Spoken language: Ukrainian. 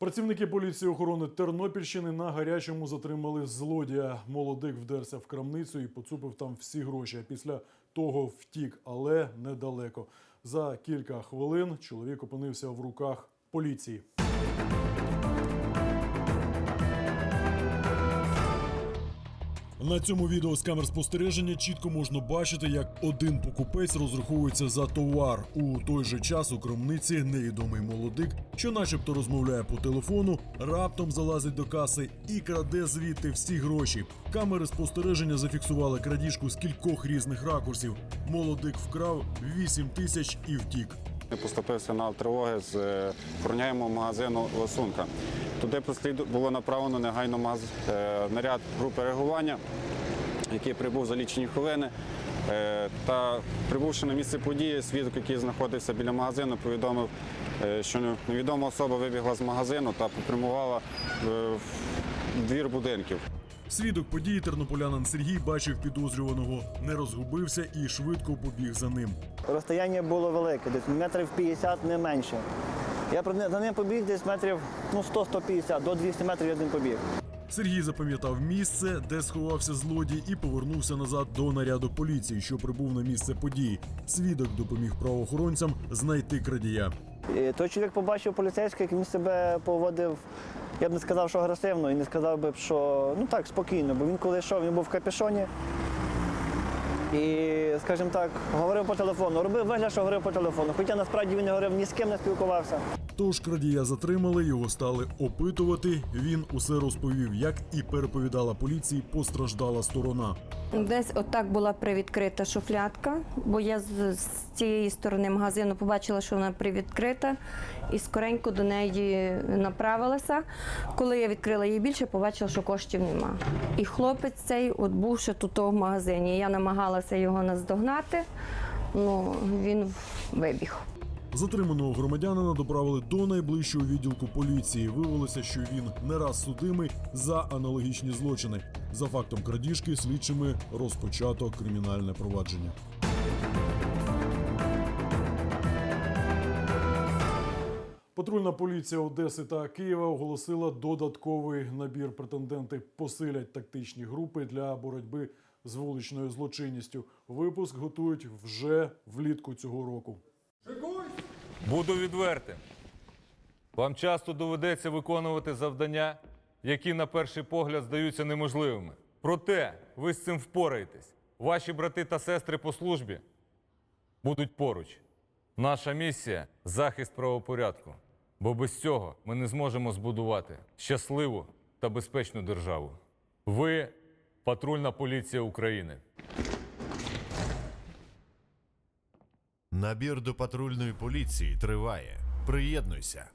Працівники поліції охорони Тернопільщини на гарячому затримали злодія. Молодик вдерся в крамницю і поцупив там всі гроші. А після того втік, але недалеко. За кілька хвилин чоловік опинився в руках поліції. На цьому відео з камер спостереження чітко можна бачити, як один покупець розраховується за товар. У той же час у крамниці невідомий молодик, що начебто розмовляє по телефону, раптом залазить до каси і краде звідти всі гроші. Камери спостереження зафіксували крадіжку з кількох різних ракурсів. Молодик вкрав 8 тисяч і втік. Поступив сигнал тривоги з е, охороняємого магазину Ласунка. Туди було направлено негайно е, наряд групи реагування, який прибув за лічені хвилини. Е, Та прибувши на місце події, свідок, який знаходився біля магазину, повідомив, що невідома особа вибігла з магазину та попрямувала в двір будинків. Свідок події тернополянин Сергій бачив підозрюваного, не розгубився і швидко побіг за ним. Розстояння було велике, десь метрів 50, не менше. Я за ним побіг десь метрів ну, 100-150, до 200 метрів я з ним побіг. Сергій запам'ятав місце, де сховався злодій, і повернувся назад до наряду поліції, що прибув на місце події. Свідок допоміг правоохоронцям знайти крадія. І той чоловік побачив поліцейського, як він себе поводив, я б не сказав, що агресивно, і не сказав би, що ну так, спокійно, бо він коли йшов, він був в капюшоні. І, скажімо так, говорив по телефону, робив вигляд, що говорив по телефону. Хоча насправді він не говорив ні з ким не спілкувався. Тож крадія затримали, його стали опитувати. Він усе розповів, як і переповідала поліції постраждала сторона. Десь отак була привідкрита шуфлядка, бо я з, з цієї сторони магазину побачила, що вона привідкрита, і скоренько до неї направилася. Коли я відкрила її більше, побачила, що коштів нема. І хлопець цей, от був ще тут в магазині. Я намагалася його наздогнати, ну він вибіг. Затриманого громадянина доправили до найближчого відділку поліції. Виявилося, що він не раз судимий за аналогічні злочини. За фактом крадіжки слідчими розпочато кримінальне провадження. Патрульна поліція Одеси та Києва оголосила додатковий набір. Претенденти посилять тактичні групи для боротьби з вуличною злочинністю. Випуск готують вже влітку цього року. Буду відвертим. Вам часто доведеться виконувати завдання, які на перший погляд здаються неможливими. Проте ви з цим впораєтесь. Ваші брати та сестри по службі будуть поруч. Наша місія захист правопорядку. Бо без цього ми не зможемо збудувати щасливу та безпечну державу. Ви патрульна поліція України. Набір до патрульної поліції триває. Приєднуйся.